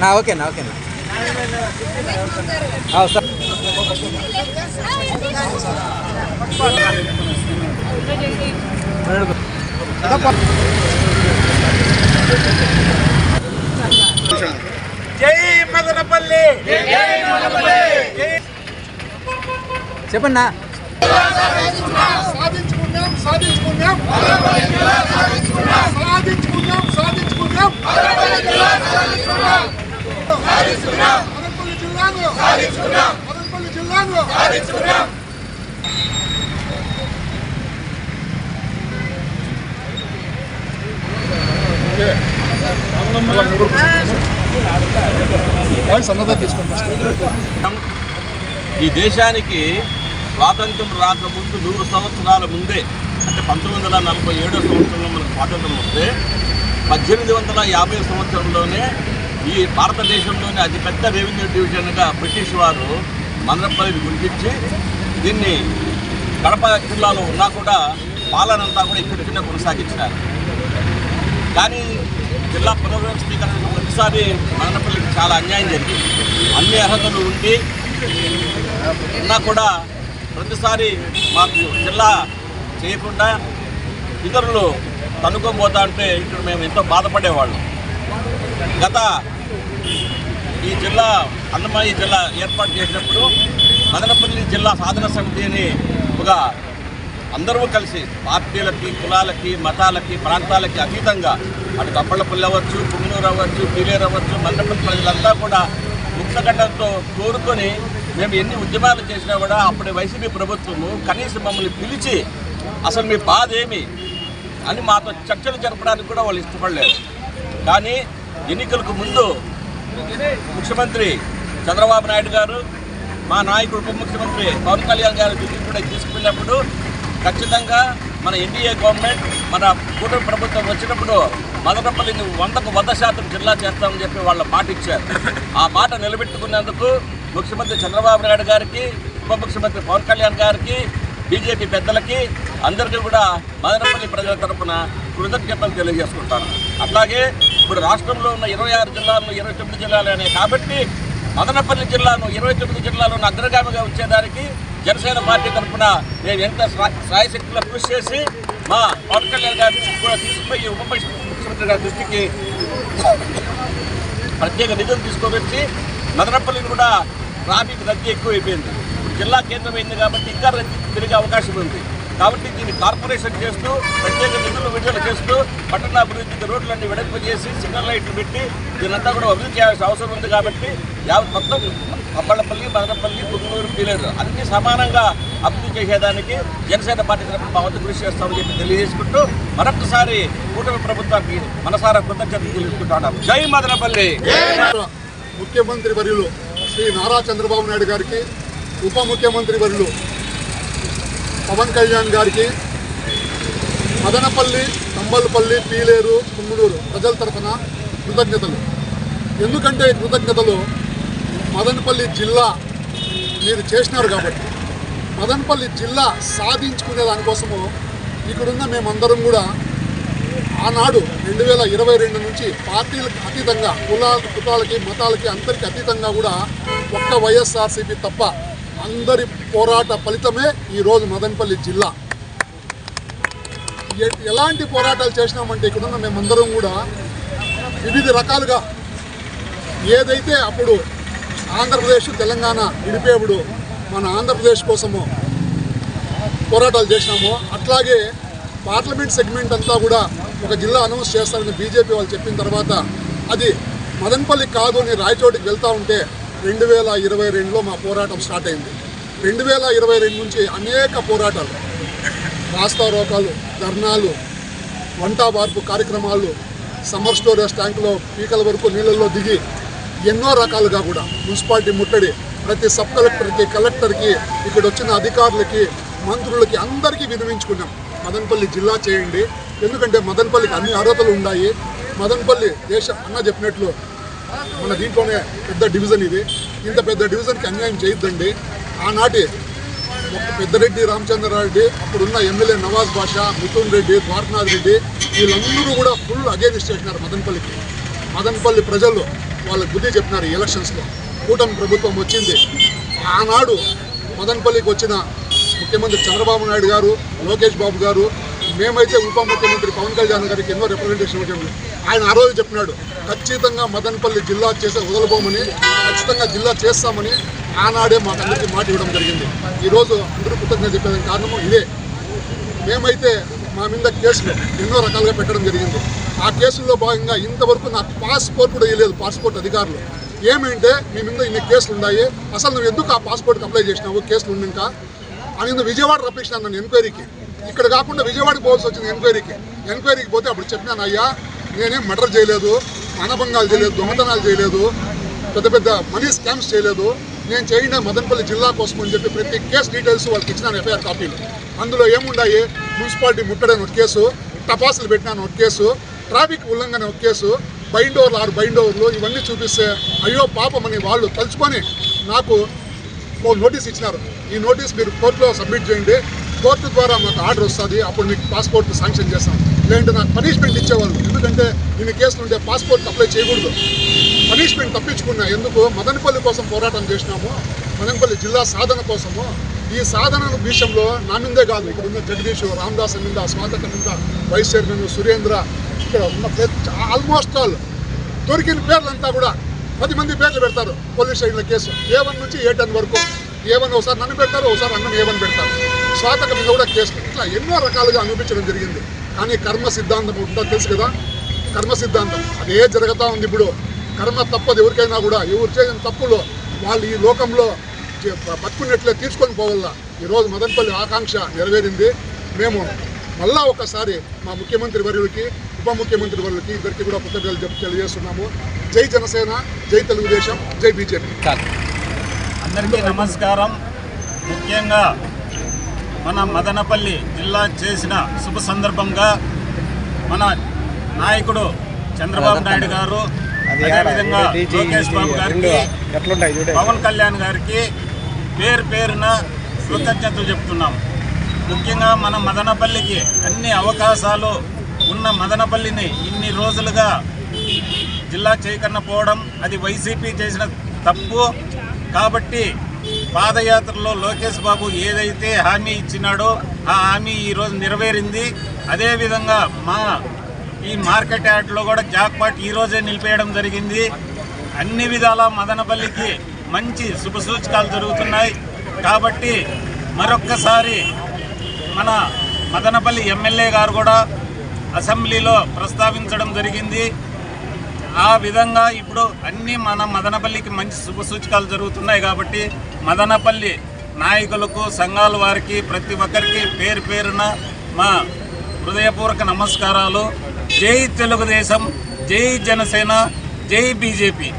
నా ఓకేనా ఓకేనా సార్ జై మదనపల్లి. చెప్పండి నా. సాధించుకున్నాం సాధించుకున్నాం సాధించుకున్నాం సాధించుకున్నాం అనంతపురం జిల్లాను అనంతపురం జిల్లాను సన్నదా తీసుకుంటాం ఈ దేశానికి స్వాతంత్రం రాకముందు నూరు సంవత్సరాల ముందే అంటే పంతొమ్మిది వందల నలభై ఏడో సంవత్సరంలో మనకు స్వాతంత్రం వస్తే పద్దెనిమిది వందల యాభై సంవత్సరంలోనే ఈ భారతదేశంలోనే అతిపెద్ద రెవెన్యూ డివిజన్గా బ్రిటిష్ వారు మదనపల్లిని గుర్తించి దీన్ని కడప జిల్లాలో ఉన్నా కూడా పాలనంతా కూడా ఇక్కడి కింద కొనసాగించినారు. కానీ జిల్లా పునర్వ్యవస్థీకరణ ప్రతిసారి మదనపల్లికి చాలా అన్యాయం జరిగింది. అన్ని అర్హతలు ఉండి ఉన్నా కూడా ప్రతిసారి మాకు జిల్లా చేయకుండా ఇతరులు తనుకోబోతా అంటే ఇక్కడ మేము ఎంతో బాధపడేవాళ్ళం. గత ఈ జిల్లా అన్నమయ్య జిల్లా ఏర్పాటు చేసినప్పుడు మదనపల్లి జిల్లా సాధన సమితి అని ఒక అందరూ కలిసి పార్టీలకి కులాలకి మతాలకి ప్రాంతాలకి అతీతంగా అటు కప్పళ్ళపల్లి అవ్వచ్చు పుంగనూరు అవ్వచ్చు పీలేరు అవ్వచ్చు మదనపల్లి ప్రజలంతా కూడా ముక్తగడ్డంతో కోరుకొని మేము ఎన్ని ఉద్యమాలు చేసినా కూడా అప్పటి వైసీపీ ప్రభుత్వము కనీసం మమ్మల్ని పిలిచి అసలు మీ బాధ ఏమి అని మాతో చర్చలు జరపడానికి కూడా వాళ్ళు ఇష్టపడలేదు. కానీ ఎన్నికలకు ముందు ముఖ్యమంత్రి చంద్రబాబు నాయుడు గారు మా నాయకుడు ఉప ముఖ్యమంత్రి పవన్ కళ్యాణ్ గారు దృష్టికి కూడా తీసుకున్నప్పుడు ఖచ్చితంగా మన ఎన్డీఏ గవర్నమెంట్ మన కూటమి ప్రభుత్వం వచ్చినప్పుడు మదనపల్లిని వందకు వంద శాతం జిల్లా చేస్తామని చెప్పి వాళ్ళ మాట ఇచ్చారు. ఆ మాట నిలబెట్టుకున్నందుకు ముఖ్యమంత్రి చంద్రబాబు నాయుడు గారికి ఉప ముఖ్యమంత్రి పవన్ కళ్యాణ్ గారికి బీజేపీ పెద్దలకి అందరికీ కూడా మదనపల్లి ప్రజల తరపున కృతజ్ఞతలు తెలియజేసుకుంటాను. అట్లాగే ఇప్పుడు రాష్ట్రంలో ఉన్న ఇరవై ఆరు జిల్లాలను ఇరవై తొమ్మిది జిల్లాలనే కాబట్టి మదనపల్లి జిల్లాను ఇరవై తొమ్మిది జిల్లాలను అగ్రగామిగా వచ్చేదానికి జనసేన పార్టీ తరఫున నేను ఎంత సాయశక్తిలో కృషి చేసి మా పవన్ కళ్యాణ్ గారి దృష్టికి కూడా తీసుకుపోయి ఉప ముఖ్యమంత్రి గారి దృష్టికి ప్రత్యేక నిధులు తీసుకొని వచ్చి మదనపల్లిని కూడా ట్రాఫిక్ రద్దీ ఎక్కువైపోయింది. జిల్లా కేంద్రం అయింది కాబట్టి ఇంకా రద్దీ పెరిగే అవకాశం ఉంది. కాబట్టి దీన్ని కార్పొరేషన్ చేస్తూ ప్రత్యేక నిధులు విడుదల చేస్తూ పట్టణ అభివృద్ధికి రోడ్లన్నీ వెడల్పు చేసి సిగ్నల్ లైట్లు పెట్టి దీనంతా కూడా అభివృద్ధి చేయాల్సిన అవసరం ఉంది కాబట్టి యావత్ మొత్తం అబ్బళ్ళపల్లి మదనపల్లి పుంగూరు పీలేరు అన్ని సమానంగా అభివృద్ధి చేసేదానికి జనసేన పార్టీ తరఫున మా వంతు కృషి చేస్తామని చెప్పి తెలియజేసుకుంటూ మరొకసారి కూటమి ప్రభుత్వానికి మనసారా కృతజ్ఞతలు తెలుసుకుంటున్నాం జై మదనపల్లి! ముఖ్యమంత్రి వర్యులు శ్రీ నారా చంద్రబాబు నాయుడు గారికి ఉప ముఖ్యమంత్రి వర్యులు పవన్ కళ్యాణ్ గారికి మదనపల్లి తంబలపల్లి పీలేరు పుంగునూరు ప్రజల తరఫున కృతజ్ఞతలు. ఎందుకంటే కృతజ్ఞతలు మదనపల్లి జిల్లా మీరు చేసినారు కాబట్టి. మదనపల్లి జిల్లా సాధించుకునే దానికోసము ఇక్కడున్న మేమందరం కూడా ఆనాడు రెండు వేల ఇరవై రెండు నుంచి పార్టీలకు అతీతంగా కుల కులాలకి మతాలకి అందరికీ అతీతంగా కూడా ఒక్క వైఎస్ఆర్సీపీ తప్ప అందరి పోరాట ఫలితమే ఈరోజు మదనపల్లి జిల్లా. ఎలాంటి పోరాటాలు చేసినామంటే ఇక్కడున్న మేమందరం కూడా వివిధ రకాలుగా ఏదైతే అప్పుడు ఆంధ్రప్రదేశ్ తెలంగాణ విడిపేవుడు మన ఆంధ్రప్రదేశ్ కోసము పోరాటాలు చేసినామో అట్లాగే పార్లమెంట్ సెగ్మెంట్ అంతా కూడా ఒక జిల్లా అనౌన్స్ చేస్తారని బీజేపీ వాళ్ళు చెప్పిన తర్వాత అది మదనపల్లి కాదు అని రాయచోటికి వెళ్తూ ఉంటే రెండు వేల ఇరవై రెండులో మా పోరాటం స్టార్ట్ అయింది. రెండు వేల ఇరవై రెండు నుంచి అనేక పోరాటాలు రాస్తారోకాలు ధర్నాలు వంట వార్పు కార్యక్రమాలు సమ్మర్ స్టోరేజ్ ట్యాంకులో పీకల వరకు నీళ్ళల్లో దిగి ఎన్నో రకాలుగా కూడా మున్సిపాలిటీ ముట్టడి ప్రతి సబ్ కలెక్టర్కి కలెక్టర్కి ఇక్కడ వచ్చిన అధికారులకి మంత్రులకి అందరికీ వినిపించుకున్నాం మదనపల్లి జిల్లా చేయండి ఎందుకంటే మదనపల్లికి అన్ని అర్హతలు ఉన్నాయి. మదనపల్లి దేశ అన్న చెప్పినట్లు మన దీంట్లోనే పెద్ద డివిజన్ ఇది. ఇంత పెద్ద డివిజన్కి అన్యాయం చేయొద్దండి. ఆనాటి పెద్దరెడ్డి రామచంద్రారెడ్డి అప్పుడున్న ఎమ్మెల్యే నవాజ్ బాషా మిథున్ రెడ్డి ద్వారకనాథ్ రెడ్డి వీళ్ళందరూ కూడా ఫుల్ అగేనిస్ట్ చేసినారు మదనపల్లికి. మదనపల్లి ప్రజలు వాళ్ళ బుద్ధి చెప్పినారు ఈ ఎలక్షన్స్లో. కూటమి ప్రభుత్వం వచ్చింది. ఆనాడు మదనపల్లికి వచ్చిన ముఖ్యమంత్రి చంద్రబాబు నాయుడు గారు లోకేష్ బాబు గారు మేమైతే ఉప ముఖ్యమంత్రి పవన్ కళ్యాణ్ గారికి ఎన్నో రిప్రజెంటేషన్ ఇవ్వడం ఆయన ఆ రోజు చెప్పినాడు ఖచ్చితంగా మదనపల్లి జిల్లా చేసే వదలబోమని ఖచ్చితంగా జిల్లా చేస్తామని ఆనాడే మాకు అందరికీ మాట ఇవ్వడం జరిగింది. ఈరోజు అందరూ కృతజ్ఞత చెప్పేదానికి కారణము ఇదే. మేమైతే మా మీద కేసులు ఎన్నో రకాలుగా పెట్టడం జరిగింది. ఆ కేసుల్లో భాగంగా ఇంతవరకు నాకు పాస్పోర్ట్ కూడా ఇవ్వలేదు పాస్పోర్ట్ అధికారులు. ఏమంటే మీ మీద ఇన్ని కేసులు ఉన్నాయి. అసలు నువ్వు ఎందుకు ఆ పాస్పోర్ట్కి అప్లై చేసినావు? కేసులు ఉండింకా? అని విజయవాడ రప్పించినాను నన్ను ఎంక్వైరీకి ఇక్కడ కాకుండా విజయవాడకి పోవాల్సి వచ్చింది ఎంక్వైరీకి. ఎంక్వైరీకి పోతే అప్పుడు చెప్పినాను అయ్యా నేనేం మర్డర్ చేయలేదు అనభంగాలు చేయలేదు దొంగతనాలు చేయలేదు పెద్ద పెద్ద మనీ స్కామ్స్ చేయలేదు. నేను చేసిన మదనపల్లి జిల్లా కోసం అని చెప్పి ప్రతి కేసు డీటెయిల్స్ వాళ్ళకి ఇచ్చినాను ఎఫ్ఐఆర్ కాపీలు. అందులో ఏముండాయి? మున్సిపాలిటీ ముట్టడని ఒక కేసు టపాసులు పెట్టినాను ఒక కేసు ట్రాఫిక్ ఉల్లంఘన ఒక కేసు బైండోర్లు ఆరు బైండోర్లు ఇవన్నీ చూపిస్తే అయ్యో పాపమని వాళ్ళు తలుచుకొని నాకు ఓ నోటీస్ ఇచ్చినారు. ఈ నోటీస్ మీరు కోర్టులో సబ్మిట్ చేయండి. కోర్టు ద్వారా మాకు ఆర్డర్ వస్తుంది అప్పుడు మీకు పాస్పోర్ట్ శాంక్షన్ చేస్తాం. లేదంటే నాకు పనిష్మెంట్ ఇచ్చేవాళ్ళు. ఎందుకంటే ఇన్ని కేసులు ఉంటే పాస్పోర్ట్ అప్లై చేయకూడదు. పనిష్మెంట్ తప్పించుకున్నా. ఎందుకు? మదనపల్లి కోసం పోరాటం చేసినాము. మదనపల్లి జిల్లా సాధన కోసము. ఈ సాధన విషయంలో నా మీదే కాదు. ఇక్కడ ఉన్న జగదీష్ రామదాస్ మీద స్వాతక మీద వైస్ చైర్మన్ సురేంద్ర ఇక్కడ ఉన్న ఆల్మోస్ట్ ఆల్ దొరికిన పేర్లంతా కూడా పది మంది పేర్లు పెడతారు. పోలీస్ స్టేషన్ల కేసు. ఏ వన్ నుంచి ఏ టెన్ వరకు. ఏ వన్ ఒకసారి నన్ను పెడతారు ఒకసారి అన్నం ఏ వన్ పెడతారు. స్వాతక మీద కూడా కేసులు ఇట్లా ఎన్నో రకాలుగా అనిపించడం జరిగింది. కానీ కర్మ సిద్ధాంతం ఉంటుందో తెలుసు కదా? కర్మ సిద్ధాంతం అదే జరుగుతూ ఉంది ఇప్పుడు. కర్మ తప్పదు ఎవరికైనా కూడా. ఎవరు చేసిన తప్పులు వాళ్ళు ఈ లోకంలో చే- బతుకున్నట్లే తీర్చుకొని పోవాల? ఈరోజు మదనపల్లి ఆకాంక్ష నెరవేరింది. మేము మళ్ళా ఒకసారి మా ముఖ్యమంత్రి వర్యులకి ఉప ముఖ్యమంత్రి వర్యులకి ఇద్దరికి కూడా కృతజ్ఞతలు చెప్పి తెలియజేస్తున్నాము. జై జనసేన జై తెలుగుదేశం జై బీజేపీ. అందరికీ నమస్కారం. ముఖ్యంగా మన మదనపల్లి జిల్లా చేసిన శుభ సందర్భంగా మన నాయకుడు చంద్రబాబు నాయుడు గారు అదేవిధంగా లోకేష్ బాబు గారికి పవన్ కళ్యాణ్ గారికి పేరు పేరున కృతజ్ఞతలు చెప్తున్నాం. ముఖ్యంగా మన మదనపల్లికి అన్ని అవకాశాలు ఉన్న మదనపల్లిని ఇన్ని రోజులుగా జిల్లా చేయకన్నా పోవడం అది వైసీపీ చేసిన తప్పు కాబట్టి పాదయాత్రలో లోకేష్ బాబు ఏదైతే హామీ ఇచ్చినాడో ఆ హామీ ఈరోజు నెరవేరింది. అదేవిధంగా మా ఈ మార్కెట్ యార్డ్లో కూడా జాక్పాట్ ఈరోజే నిలిపేయడం జరిగింది. అన్ని విధాల మదనపల్లికి మంచి శుభ సూచకాలు జరుగుతున్నాయి. కాబట్టి మరొక్కసారి మన మదనపల్లి ఎమ్మెల్యే గారు కూడా అసెంబ్లీలో ప్రస్తావించడం జరిగింది. ఆ విధంగా ఇప్పుడు అన్ని మన మదనపల్లికి మంచి శుభ సూచకాలు జరుగుతున్నాయి కాబట్టి మదనపల్లి నాయకులకు సంఘాల వారికి ప్రతి ఒక్కరికి పేరు పేరున మా హృదయపూర్వక నమస్కారాలు. జై తెలుగుదేశం జై జనసేన జై బీజేపీ.